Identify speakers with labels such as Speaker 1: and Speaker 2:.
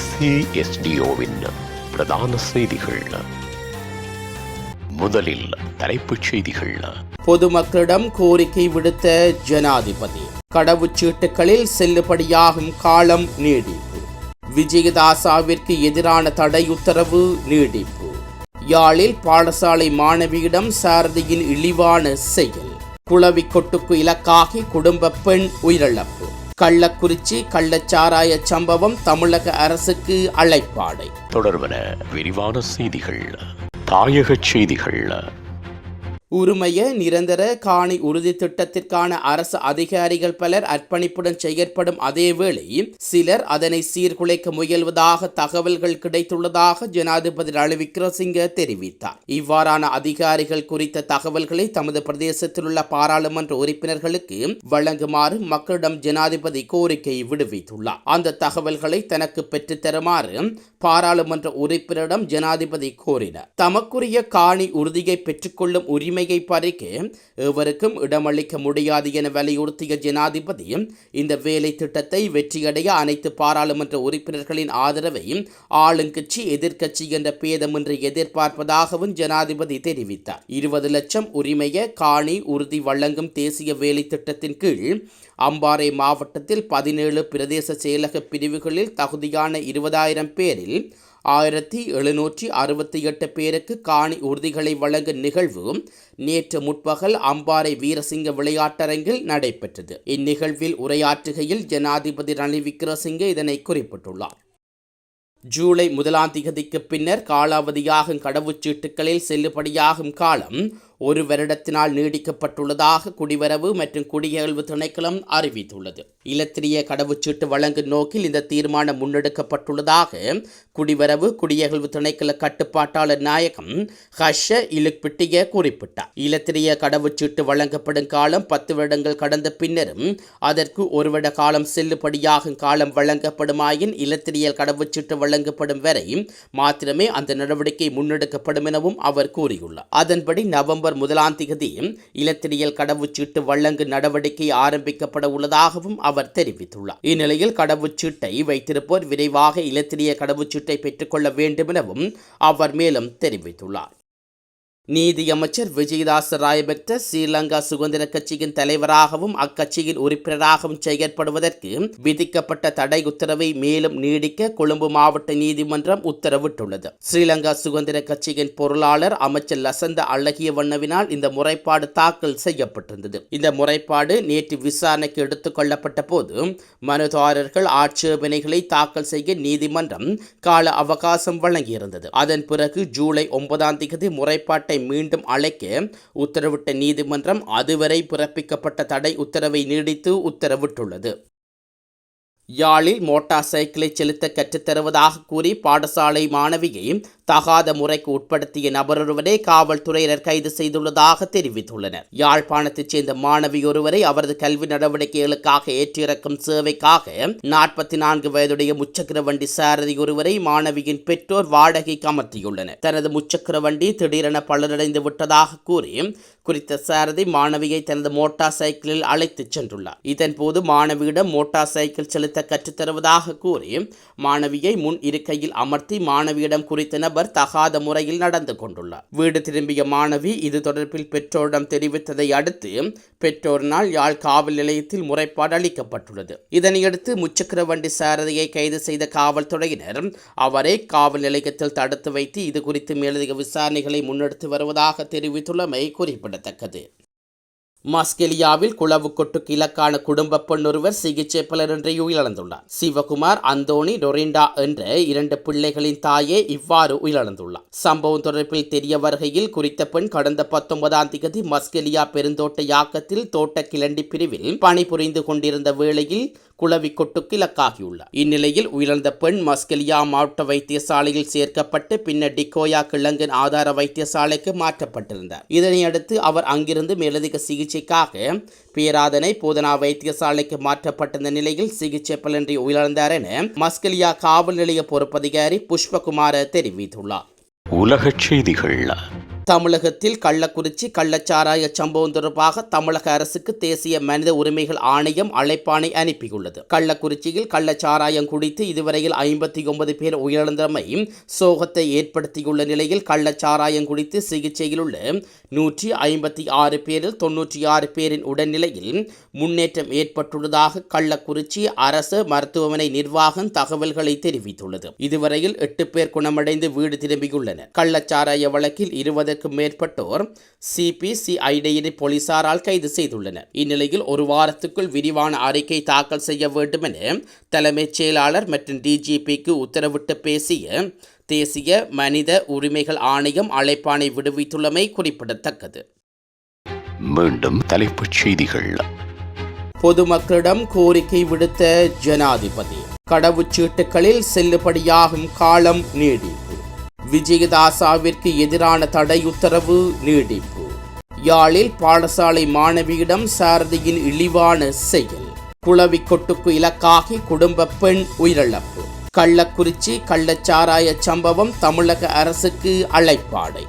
Speaker 1: ஏசிஎஸ்டிஓவின் பிரதான செய்திகள். முதலில் தலைப்புச் செய்திகள்.
Speaker 2: பொதுமக்களிடம் கோரிக்கை விடுத்த ஜனாதிபதி கடவுச்சீட்டுகளில் செல்லுபடியாகும் காலம் நீடிப்பு. விஜயதாசாவிற்கு எதிரான தடை உத்தரவு நீடிப்பு. யாழில் பாடசாலை மாணவியிடம் சாரதியின் இழிவான செயல். குளவிக்கொட்டுக்கு இலக்காகி குடும்ப பெண் உயிரிழப்பு. கள்ளக்குறிச்சி கள்ளச்சாராய சம்பவம் தமிழக அரசுக்கு அழைப்பாடை.
Speaker 1: தொடர்வன விரிவான செய்திகள் தாயகச் செய்திகள்.
Speaker 2: உரிமைய நிரந்தர காணி உறுதி திட்டத்திற்கான அரசு அதிகாரிகள் பலர் அர்ப்பணிப்புடன் செயற்படும் அதேவேளை சிலர் அதனை சீர்குலைக்க முயல்வதாக தகவல்கள் கிடைத்துள்ளதாக ஜனாதிபதி ரணில் விக்ரமசிங்க தெரிவித்தார். இவ்வாறான அதிகாரிகள் குறித்த தகவல்களை தமது பிரதேசத்தில் உள்ள பாராளுமன்ற உறுப்பினர்களுக்கு வழங்குமாறு மக்களிடம் ஜனாதிபதி கோரிக்கை விடுவித்துள்ளார். அந்த தகவல்களை தனக்கு பெற்றுத் தருமாறு பாராளுமன்ற உறுப்பினரிடம் ஜனாதிபதி கோரினார். தமக்குரிய காணி உறுதியை பெற்றுக்கொள்ளும் உரிமை உரிமையை பறிக்க எவருக்கும் இடமளிக்க முடியாது என வலியுறுத்திய ஜனாதிபதி இந்த வேலை திட்டத்தை வெற்றியடைய அனைத்து பாராளுமன்ற உறுப்பினர்களின் ஆதரவை ஆளுங்கட்சி எதிர்க்கட்சி என்ற பேதமின்றி எதிர்பார்ப்பதாகவும் ஜனாதிபதி தெரிவித்தார். இருபது லட்சம் உரிமைய காணி உறுதி வழங்கும் தேசிய வேலை திட்டத்தின் கீழ் அம்பாறை மாவட்டத்தில் பதினேழு பிரதேச செயலக பிரிவுகளில் தகுதியான இருபதாயிரம் பேரில் ஆயிரத்தி எழுநூற்றி அறுபத்தி எட்டு பேருக்கு காணி உறுதிகளை வழங்கும் நிகழ்வு நேற்று முற்பகல் அம்பாறை வீரசிங்க விளையாட்டரங்கில் நடைபெற்றது. இந்நிகழ்வில் உரையாற்றுகையில் ஜனாதிபதி ரணில் விக்ரமசிங்கே இதனை குறிப்பிட்டுள்ளார். ஜூலை முதலாம் திகதிக்கு பின்னர் காலாவதியாகும் கடவுச்சீட்டுகளில் செல்லுபடியாகும் காலம் ஒரு வருடத்தினால் நீடிக்கப்பட்டுள்ளதாக குடிவரவு மற்றும் குடியகழ்வு திணைக்களம் அறிவித்துள்ளது. இலத்திரிய கடவுச்சீட்டு வழங்கும் நோக்கில் இந்த தீர்மானம் முன்னெடுக்கப்பட்டுள்ளதாக குடிவரவு குடியகழ்வு திணைக்கள கட்டுப்பாட்டாளர் நாயகம் ஹஷ இலுக்பிட்டிய குறிப்பிட்டார். இலத்திரிய கடவுச்சீட்டு வழங்கப்படும் காலம் பத்து வருடங்கள் கடந்த பின்னரும் அதற்கு ஒரு வருட காலம் செல்லுபடியாகும் காலம் வழங்கப்படுமாயின் இலத்திரியல் கடவுச்சீட்டு வழங்கப்படும் வரை மாத்திரமே அந்த நடவடிக்கை முன்னெடுக்கப்படும் எனவும் அவர் கூறியுள்ளார். அதன்படி நவம்பர் நவம்பர் முதலாம் திகதி இலத்திரியல் கடவுச்சீட்டு வழங்கு நடவடிக்கை ஆரம்பிக்கப்பட உள்ளதாகவும் அவர் தெரிவித்துள்ளார். இந்நிலையில் கடவுச்சீட்டை வைத்திருப்போர் விரைவாக இலத்திரிய கடவுச்சீட்டை பெற்றுக்கொள்ள வேண்டும் எனவும் அவர் மேலும் தெரிவித்துள்ளார். நீதியமைச்சர் விஜயதாஸ் ராயபெற்ற ஸ்ரீலங்கா சுதந்திர கட்சியின் தலைவராகவும் அக்கட்சியின் உறுப்பினராகவும் செயற்படுவதற்கு விதிக்கப்பட்ட தடை உத்தரவை மேலும் நீடிக்க கொழும்பு மாவட்ட நீதிமன்றம் உத்தரவிட்டுள்ளது. ஸ்ரீலங்கா சுதந்திர கட்சியின் பொருளாளர் அமைச்சர் லசந்த அழகிய வண்ணவினால் இந்த முறைப்பாடு தாக்கல் செய்யப்பட்டிருந்தது. இந்த முறைப்பாடு நேற்று விசாரணைக்கு எடுத்துக் கொள்ளப்பட்ட போது மனுதாரர்கள் ஆட்சேபனைகளை தாக்கல் செய்ய நீதிமன்றம் கால அவகாசம் வழங்கியிருந்தது. அதன் பிறகு ஜூலை ஒன்பதாம் தேதி முறைப்பாட்டை மீண்டும் அழைக்க உத்தரவிட்ட நீதிமன்றம் அதுவரை பிறப்பிக்கப்பட்ட தடை உத்தரவை நீடித்து உத்தரவிட்டுள்ளது. யாழில் மோட்டார் சைக்கிளை செலுத்த கற்றுத்தருவதாக கூறி பாடசாலை மாணவியை தகாத முறைக்கு உட்படுத்திய நபரொருவரை காவல்துறையினர் கைது செய்துள்ளதாக தெரிவித்துள்ளனர். யாழ்ப்பாணத்தைச் சேர்ந்த மாணவி ஒருவரை அவரது கல்வி நடவடிக்கைகளுக்காக ஏற்றிறக்கும் சேவைக்காக நாற்பத்தி நான்கு வயதுடைய முச்சக்கர வண்டி சாரதி ஒருவரை மாணவியின் பெற்றோர் வாடகைக்கு அமர்த்தியுள்ளனர். தனது முச்சக்கர வண்டி திடீரென பலனடைந்து விட்டதாக கூறி குறித்த சாரதி மாணவியை தனது மோட்டார் சைக்கிளில் அழைத்துச் சென்றுள்ளார். இதன்போது மாணவியிடம் மோட்டார் சைக்கிள் செலுத்த கற்றுத்தருவதாக கூறி மாணவியை முன் இருக்கையில் அமர்த்தி மாணவியிடம் குறித்த நபர் தகாத முறையில் நடந்து கொண்டுள்ளார். வீடு திரும்பிய மாணவி இது தொடர்பில் பெற்றோரிடம் தெரிவித்ததை அடுத்து பெற்றோரினால் யாழ் காவல் நிலையத்தில் முறைப்பாடு அளிக்கப்பட்டுள்ளது. இதனையடுத்து முச்சக்கர வண்டி சாரதியை கைது செய்த காவல்துறையினர் அவரை காவல் நிலையத்தில் தடுத்து வைத்து இது குறித்து மேலதிக விசாரணைகளை முன்னெடுத்து வருவதாக தெரிவித்துள்ளமை குறிப்பிடத்தக்கது. மஸ்கெலியாவில் குளவு கொட்டுக்கு இலக்கான குடும்ப பெண்ணொருவர் சிகிச்சை பலரின்றி உயிரிழந்துள்ளார். சிவகுமார் அந்தோணி டொரிண்டா என்ற இரண்டு பிள்ளைகளின் தாயே இவ்வாறு உயிரிழந்துள்ளார். சம்பவம் தொடர்பில் தெரிய வருகையில் குறித்த பெண் கடந்த பத்தொன்பதாம் தேதி மஸ்கெலியா பெருந்தோட்ட யாக்கத்தில் தோட்ட கிளண்டி பிரிவில் பணிபுரிந்து கொண்டிருந்த வேளையில் குளவி கொட்டுக்கு இலக்காகியுள்ளார் இந்நிலையில் உயிரிழந்த பெண் மஸ்கெலியா மாவட்ட வைத்தியசாலையில் சேர்க்கப்பட்டு பின்னர் டிகோயா கிழங்கன் ஆதார வைத்தியசாலைக்கு மாற்றப்பட்டிருந்தார். இதனையடுத்து அவர் அங்கிருந்து மேலதிக சிகிச்சைக்காக பேராதனை போதனா வைத்தியசாலைக்கு மாற்றப்பட்டிருந்த நிலையில் சிகிச்சை பலன்றி உயிரிழந்தார் என மஸ்கெலியா காவல் நிலைய பொறுப்பதிகாரி புஷ்பகுமார தெரிவித்துள்ளார்.
Speaker 1: உலகச் செய்திகள்
Speaker 2: தமிழகத்தில் கள்ளக்குறிச்சி கள்ளச்சாராய சம்பவம் தொடர்பாக தமிழக அரசுக்கு தேசிய மனித உரிமைகள் ஆணையம் அழைப்பாணை அனுப்பியுள்ளது. கள்ளக்குறிச்சியில் கள்ளச்சாராயம் குடித்து இதுவரையில் ஐம்பத்தி ஒன்பது பேர் உயிரிழந்தமை சோகத்தை ஏற்படுத்தியுள்ள நிலையில் கள்ளச்சாராயம் குடித்து சிகிச்சையில் உள்ள நூற்றி ஐம்பத்தி ஆறு பேரில் தொன்னூற்றி ஆறு பேரின் உடல்நிலையில் முன்னேற்றம் ஏற்பட்டுள்ளதாக கள்ளக்குறிச்சி அரசு மருத்துவமனை நிர்வாகம் தகவல்களை தெரிவித்துள்ளது. இதுவரையில் எட்டு பேர் குணமடைந்து வீடு திரும்பியுள்ளனர். கள்ளச்சாராய வழக்கில் இருபது இருபதுக்கும் மேற்பட்டோர் சிபிசிஐடியினை போலீசாரால் கைது செய்துள்ளனர். இந்நிலையில் ஒரு வாரத்துக்குள் விரிவான அறிக்கை தாக்கல் செய்ய வேண்டும் என தலைமைச் செயலாளர் மற்றும் டிஜிபிக்கு உத்தரவிட்டு பேசிய தேசிய மனித உரிமைகள் ஆணையம் அழைப்பாணை விடுவித்துள்ளமை குறிப்பிடத்தக்கது.
Speaker 1: மீண்டும் தலைப்புச் செய்திகள்.
Speaker 2: பொதுமக்களிடம் கோரிக்கை விடுத்த ஜனாதிபதி கடவுச்சீட்டுகளில் செல்லுபடியாகும் காலம் நீடிப்பு விஜயதாசாவிற்கு எதிரான தடை உத்தரவு நீடிப்பு. யாழில் பாடசாலை மாணவியிடம் சாரதியின் இழிவான செயல். குளவி கொட்டுக்கு இலக்காகி குடும்ப பெண் உயிரிழப்பு. கள்ளக்குறிச்சி கள்ளச்சாராய சம்பவம் தமிழக அரசுக்கு அழைப்பாடை.